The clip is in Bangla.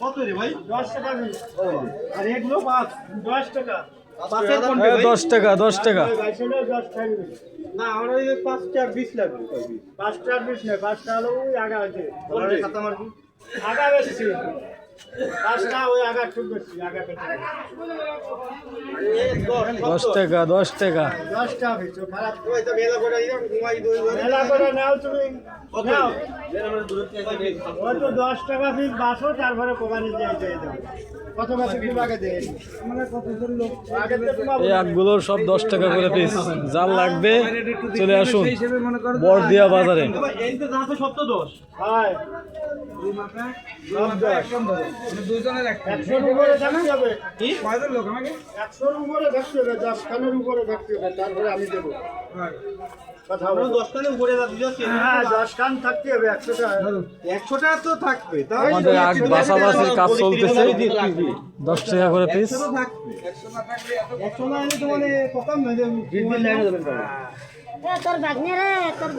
কত রে ভাই? দশ টাকা আর এগুলো পাঁচ দশ টাকা। দশ টাকা দশ টাকা। না আমার ওই পাঁচটা বিশ লাগবে। পাঁচটা বিশ নেই পাঁচটা হলো ওই আগা আছে আগা বেশি দশ টাকা দশ টাকা। দশ টাকা পিস বাসো তারপরে কোরবানি দিয়ে দিয়ে দেবো কত মাসে কি আগে দিয়ে আমরা কতজন লোক আগে তো তোমার এই আগগুলোর সব দশ। টাকা করে পিস যার লাগবে চলে আসুন বড়দিয়া বাজারে তো সপ্তাহ দশ হয় সব একশোর উপরে থাকতে হবে। একশোর উপরে থাকতে হবে দশ খানের উপরে থাকতে হবে তারপরে আমি দেবো। হ্যাঁ। কাজ চলতেছে। দশ টাকা করে পিস থাকবে। একশো না হলে তো মানে তোর বাগনে রে তোর